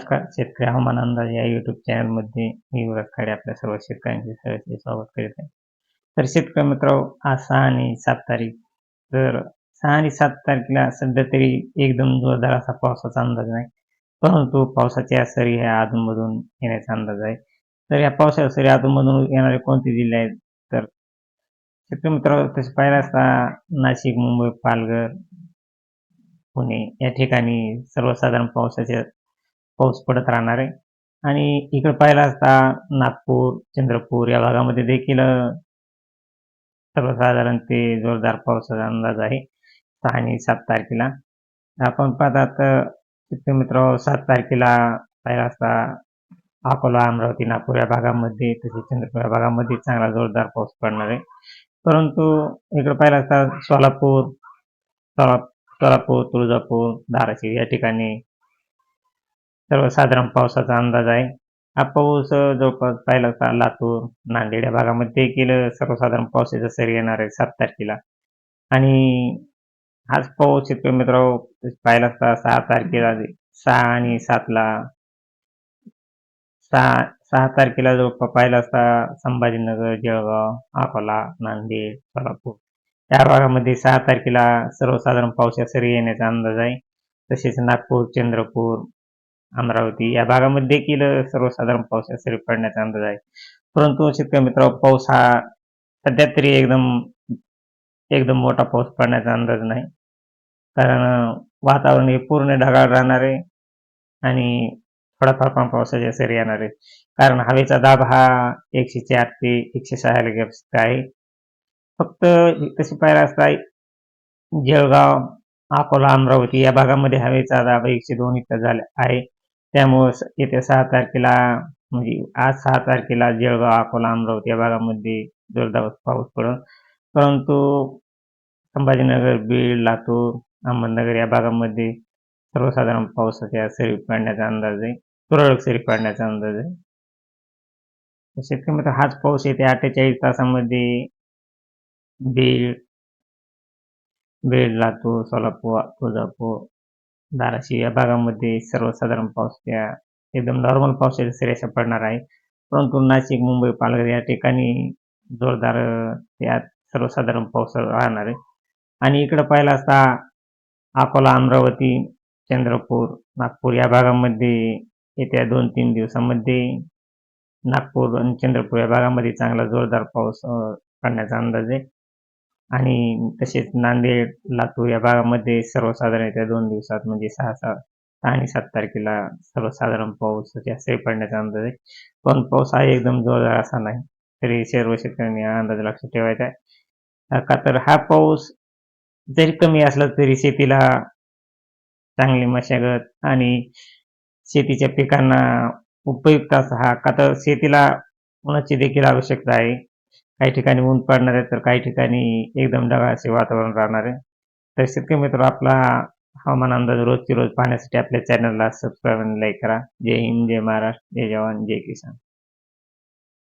नमस्कार शेतकरी हवामान अंदाज या युट्यूब चॅनलमध्ये मी युवराज आपल्या सर्व शेतकऱ्यांचे सहर्ष स्वागत करीत आहे. तर शेतकरी मित्र आज सहा आणि सात तारीख. तर सहा आणि सात तारखेला सध्या तरी एकदम जोरदार असा पावसाचा अंदाज नाही. परंतु पावसाच्या सरी ह्या अधूनमधून येण्याचा अंदाज आहे. तर या पावसाच्या सरी अधूनमधून येणारे कोणते जिल्हे आहेत? तर शेतकरी मित्र तसे पाहिलं असता नाशिक मुंबई पालघर पुणे या ठिकाणी सर्वसाधारण पावसाच्या पाऊस पडत राहणार आहे. आणि इकडे पाहिला असता नागपूर चंद्रपूर या भागामध्ये देखील सर्वसाधारण ते जोरदार पावसाचा अंदाज आहे. सहा आणि सात तारखेला. आपण पाहतात शेतकरी मित्र सात तारखेला पाहिला असता अकोला अमरावती नागपूर या भागामध्ये तसेच चंद्रपूर या भागामध्ये चांगला जोरदार पाऊस पडणार आहे. परंतु इकडे पाहिला असता सोलापूर सोला- सोलापूर तुळजापूर धाराशिव या ठिकाणी सर्वसाधारण पावसाचा अंदाज आहे. हा पाऊस जवळपास पाहिला असता लातूर नांदेड या भागामध्ये देखील सर्वसाधारण पावसाचा सरी येणार आहे सात तारखेला. आणि हाच पाऊस शेतकरी मित्र पाहिला असता सहा तारखेला सहा आणि सातला. सहा सहा तारखेला जवळपास पाहिला असता संभाजीनगर जळगाव अकोला नांदेड सोलापूर. या भागामध्ये सहा तारखेला सर्वसाधारण पावसाच्या सरी येण्याचा अंदाज आहे. तसेच नागपूर चंद्रपूर अमरावती. या भागामध्ये देखील सर्वसाधारण पावसाच्या सरी पडण्याचा अंदाज आहे. परंतु शेतकरी मित्र पाऊस हा सध्या तरी एकदम एकदम मोठा पाऊस पडण्याचा अंदाज नाही. कारण वातावरण हे पूर्ण ढगाळ राहणार आहे आणि थोडाफार पण पावसाच्या सरी येणार आहे कारण हवेचा दाब हा एकशे चार ते एकशे सहा लगेच आहे. फक्त तसे पाहिलं असता जळगाव अकोला अमरावती या भागामध्ये हवेचा दाब एकशे दोन इतका झाला आहे. त्यामुळं येत्या सहा तारखेला म्हणजे आज सहा तारखेला जळगाव अकोला अमरावती या भागामध्ये जोरदार पाऊस पडेल परंतु संभाजीनगर बीड लातूर अहमदनगर या भागामध्ये सर्वसाधारण पावसाच्या सरी पडण्याचा अंदाज आहे. तुरळक सरी पडण्याचा अंदाज आहे. तर शेतकरी मित्र हाच पाऊस येते अठ्ठेचाळीस तासामध्ये बीड बीड लातूर सोलापूर तुळजापूर धाराशिव या भागामध्ये सर्वसाधारण पाऊस त्या एकदम नॉर्मल पावसाच्या सरेशा पडणार आहे. परंतु नाशिक मुंबई पालघर या ठिकाणी जोरदार अ, त्यात सर्वसाधारण पाऊस राहणार आहे. आणि इकडं पाहिलं असता अकोला अमरावती चंद्रपूर नागपूर या भागामध्ये येत्या दोन तीन दिवसामध्ये नागपूर आणि चंद्रपूर या भागामध्ये चांगला जोरदार पाऊस पडण्याचा अंदाज आहे. आणि तसेच नांदेड लातूर या भागामध्ये सर्वसाधारण येत्या दोन दिवसात म्हणजे सहा सहा सहा आणि सात तारखेला सर्वसाधारण पाऊस जास्त पडण्याचा अंदाज आहे. पण पाऊस हा एकदम जोरदार असा नाही तरी सर्व शेतकऱ्यांनी हा अंदाज लक्षात ठेवायचा आहे. का तर हा पाऊस जरी कमी असला तरी शेतीला चांगली मशागत आणि शेतीच्या पिकांना उपयुक्त असा हा का तर शेतीला उन्हाची देखील आवश्यकता आहे. काही ठिकाणी ऊन पडणार आहे तर काही ठिकाणी एकदम ढगाळाचे वातावरण राहणार आहे. तर शेतकरी मित्र आपला हवामान अंदाज रोजची रोज पाहण्यासाठी आपल्या चॅनलला सबस्क्राईब आणि लाईक करा. जय हिंद जय महाराष्ट्र जय जवान जय किसान.